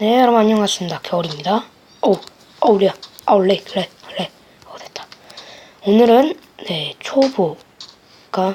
네, 여러분 안녕하십니까. 겨울입니다. 오, 어우리야. 아우, 렉, 렉, 렉. 어, 됐다. 오늘은, 네, 초보가,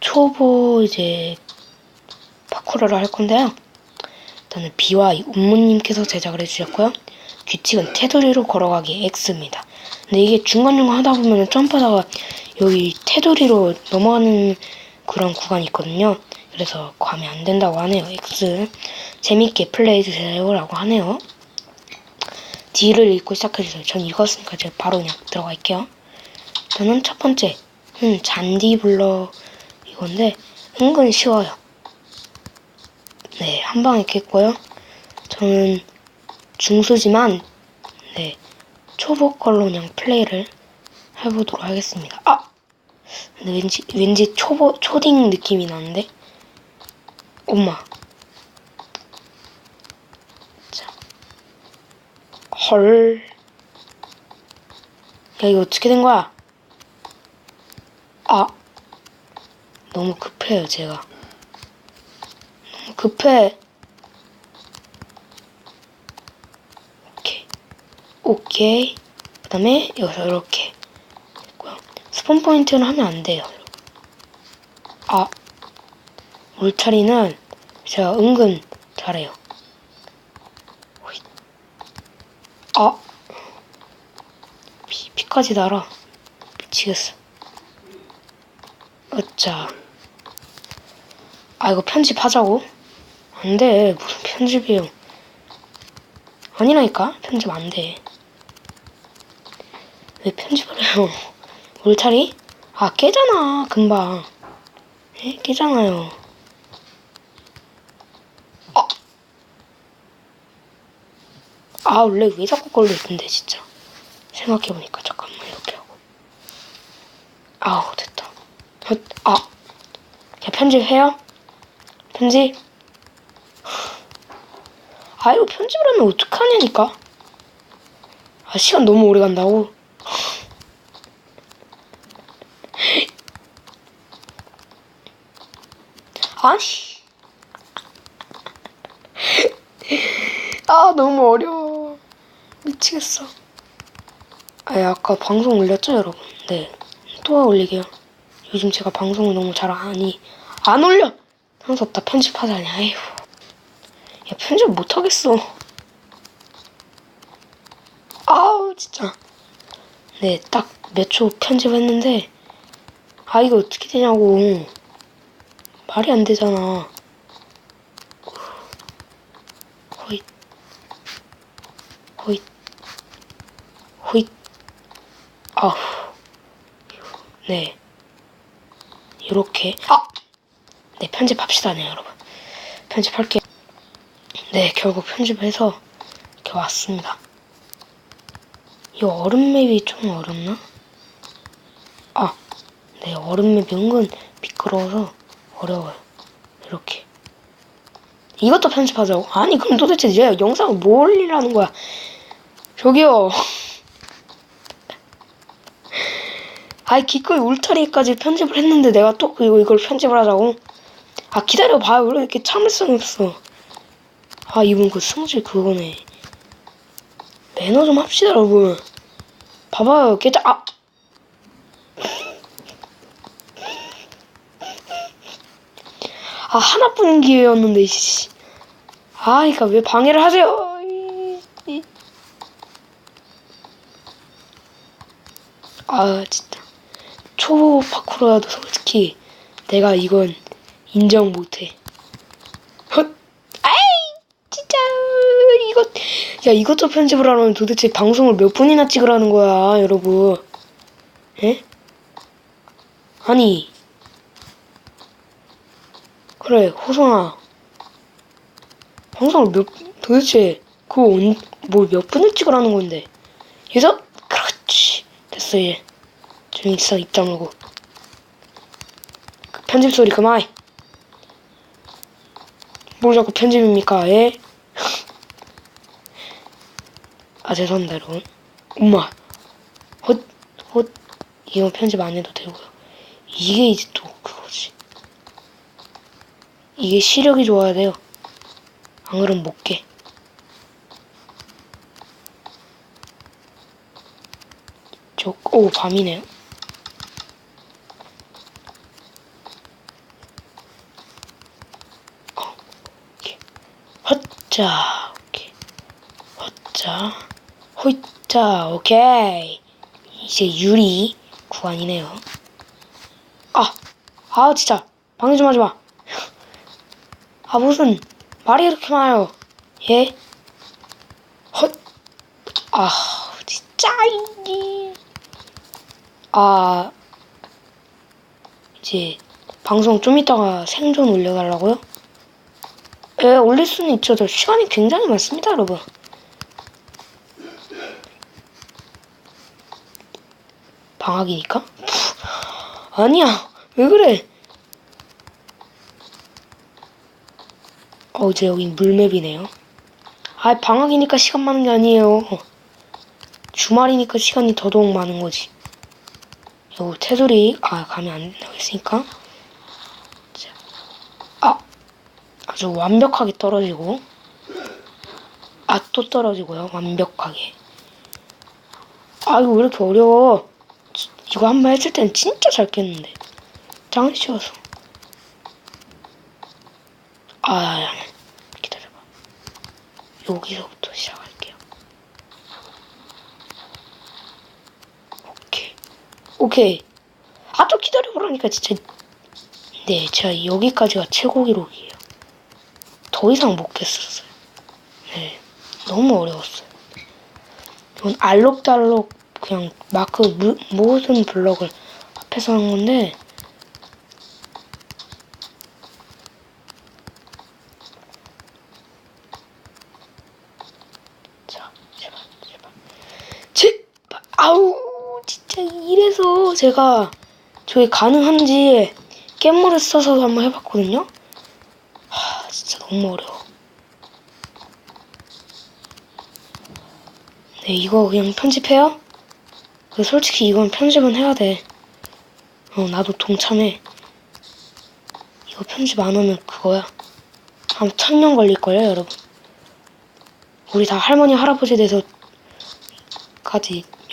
초보 이제, 파쿠르를 할 건데요. 일단은 비와 운무님께서 제작을 해주셨고요. 규칙은 테두리로 걸어가기 X입니다. 근데 이게 중간중간 하다 보면 점프하다가 여기 테두리로 넘어가는 그런 구간이 있거든요. 그래서 과면 안 된다고 하네요. X. 재밌게 플레이해주세요라고 하네요. D를 읽고 시작해주세요. 전 읽었으니까 제가 바로 그냥 들어갈게요. 저는 첫 번째, 음, 잔디 블럭 이건데 은근 쉬워요. 네, 한 방에 깼고요. 저는 중수지만 네 초보 걸로 그냥 플레이를 해보도록 하겠습니다. 아, 근데 왠지 왠지 초보 초딩 느낌이 나는데. 엄마. 자. 헐. 야, 이거 어떻게 된 거야? 아. 너무 급해요, 제가. 너무 급해. 오케이. 오케이. 그 다음에 여기서 이렇게. 스폰 포인트는 하면 안 돼요. 아. 울타리는 제가 은근 잘해요. 아. 피, 피까지 날아. 미치겠어. 어짜. 아, 이거 편집하자고? 안 돼. 무슨 편집이에요. 아니라니까? 편집 안 돼. 왜 편집을 해요? 울타리? 아, 깨잖아. 금방. 에? 깨잖아요. 아, 원래 왜 자꾸 걸려있는데, 진짜. 생각해보니까, 잠깐만, 이렇게 하고. 아우, 됐다. 헛, 아. 야, 편집해요? 편집? 아, 이거 편집을 하면 어떡하냐니까? 아, 시간 너무 오래 간다고? 아씨. 아, 너무 어려워. 미치겠어. 아, 아까 방송 올렸죠, 여러분? 네. 또 올리게요. 요즘 제가 방송을 너무 잘 안이, 안 올려! 항상 없다 편집하다니, 아휴. 야, 편집 못하겠어. 아우, 진짜. 네, 딱 몇 초 편집했는데, 아, 이거 어떻게 되냐고. 말이 안 되잖아. 호잇. 호잇. 호잇. 아우. 네. 이렇게. 아! 네, 편집합시다, 네, 여러분. 편집할게요. 네, 결국 편집해서 이렇게 왔습니다. 이 얼음 맵이 좀 어렵나? 아, 네, 얼음 맵이 은근 미끄러워서 어려워요. 이렇게. 이것도 편집하자고? 아니, 그럼 도대체 얘 영상을 뭘 올리라는 거야? 저기요. 아이, 기꺼이 울타리까지 편집을 했는데 내가 또 그리고 이걸 편집을 하자고? 아, 기다려봐요. 왜 이렇게 참을성이 없어. 아, 이분 그 승질 그거네. 매너 좀 합시다, 여러분. 봐봐요, 깨자, 아! 아, 하나뿐인 기회였는데, 씨. 아, 그니까 왜 방해를 하세요? 이- 이- 아, 진짜. 초보 파쿠르라도 솔직히 내가 이건 인정 못해. 헛! 아이! 진짜, 이거, 야, 이것도 편집을 하려면 도대체 방송을 몇 분이나 찍으라는 거야, 여러분. 에? 아니. 그래, 호성아. 방송을 몇, 도대체, 그거 온, 뭘몇 분을 찍으라는 건데. 여기서, 그렇지. 됐어, 얘. 재밌어 2.5 그 편집 소리 그만 뭘 자꾸 편집입니까 예? 아 죄송합니다 여러분. 엄마 헛 헛 이거 편집 안 해도 되고요 이게 이제 또 그거지. 이게 시력이 좋아야 돼요. 안 그러면 못깨. 오 밤이네요. 자 오케이. 헛자 호이자 오케이. 이제 유리 구간이네요. 아, 아 진짜 방해 좀 하지 마. 아 무슨 말이 이렇게 많아요. 예? 헛. 아 진짜 이. 아 이제 방송 좀 이따가 생존 올려달라고요? 예, 올릴 수는 있죠. 저 시간이 굉장히 많습니다, 여러분. 방학이니까? 푸, 아니야, 왜 그래? 어, 이제 여기 물맵이네요. 아, 방학이니까 시간 많은 게 아니에요. 주말이니까 시간이 더더욱 많은 거지. 요 테두리, 아, 가면 안 된다고 했으니까. 자, 아, 아주 완벽하게 떨어지고. 아, 또 떨어지고요. 완벽하게. 아, 이거 왜 이렇게 어려워. 지- 이거 한 번 했을 땐 진짜 잘 깼는데. 짱 쉬워서. 아, 기다려봐. 여기서부터 시작할게요. 오케이. 오케이. 아, 좀 기다려보라니까, 진짜. 네, 제가 여기까지가 최고 기록이에요. 더 이상 못 깼었어요. 네. 너무 어려웠어요. 이건 알록달록 그냥 마크 무, 모든 블럭을 앞에서 한 건데 자 아우 진짜 이래서 제가 저게 가능한지 깻물을 써서 한번 해봤거든요 너무 어려워 네, 이거 그냥 편집해요? 그 솔직히 이건 편집은 해야 돼. 어, 나도 동참해. 이거 편집 안 하면 그거야. 한 천년 걸릴걸요, 여러분. 우리 다 할머니, 할아버지 돼서까지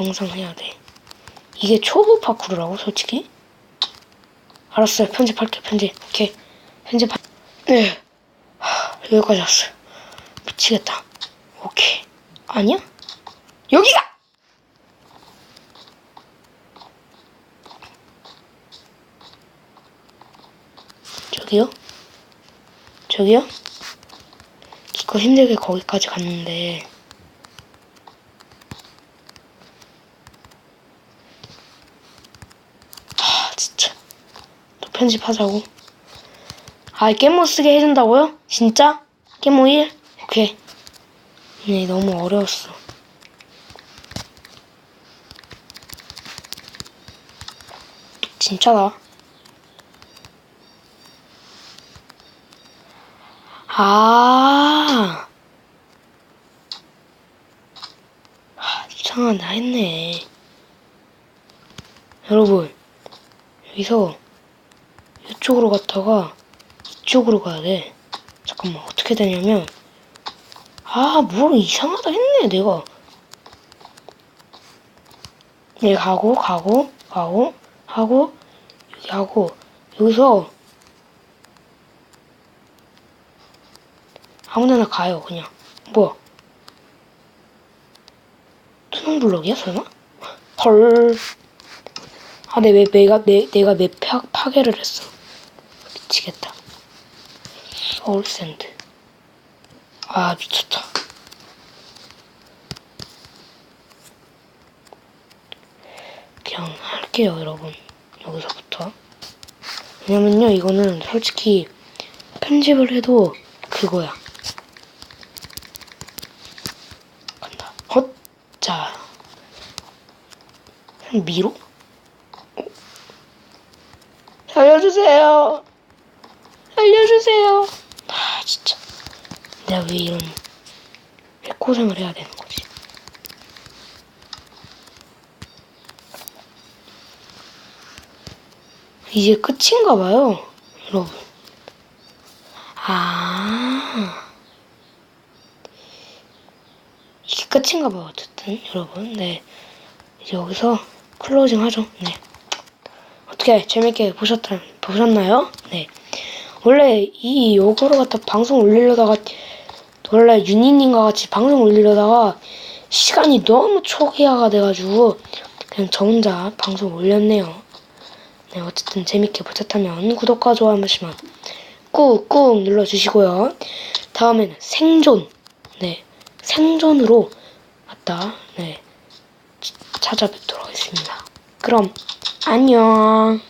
영상 해야 돼. 이게 초보 파쿠르라고, 솔직히? 알았어요, 편집할게, 편집. 오케이. 편집할, 네. 하, 여기까지 왔어요. 미치겠다. 오케이. 아니야? 여기가! 저기요? 저기요? 기껏 힘들게 거기까지 갔는데 하 진짜 또 편집하자고 아 깨모 쓰게 해준다고요? 진짜? 깨모 1? 오케이 네 너무 어려웠어 진짜다. 아. 아, 이상하다 했네. 여러분, 여기서 이쪽으로 갔다가 이쪽으로 가야 돼. 잠깐만, 어떻게 되냐면, 아, 뭘 이상하다 했네, 내가. 네, 가고, 가고, 가고, 하고, 여기 하고, 여기서 아무 데나 가요, 그냥. 뭐야? 투명 블럭이야, 설마? 헐. 아, 내, 왜, 내가, 내, 내가 내 파, 파괴를 했어. 미치겠다. 서울샌드. 아, 미쳤다. 그냥 할게요, 여러분. 여기서부터. 왜냐면요, 이거는 솔직히 편집을 해도 그거야. 간다. 헛! 자. 미로? 어? 살려주세요. 살려주세요. 내가 왜 이런 고생을 해야 되는 거지? 이제 끝인가 봐요, 여러분. 아. 이게 끝인가 봐요, 어쨌든, 여러분. 네. 이제 여기서 클로징 하죠. 네. 어떻게 재밌게 보셨다, 보셨나요? 네. 원래 이 요거로 갖다 방송 올리려다가 원래 윤희님과 같이 방송 올리려다가 시간이 너무 초기화가 돼가지고 그냥 저 혼자 방송 올렸네요. 네, 어쨌든 재밌게 보셨다면 구독과 좋아요 한 번씩만 꾹꾹 눌러주시고요. 다음에는 생존, 네, 생존으로 왔다, 네, 찾아뵙도록 하겠습니다. 그럼 안녕.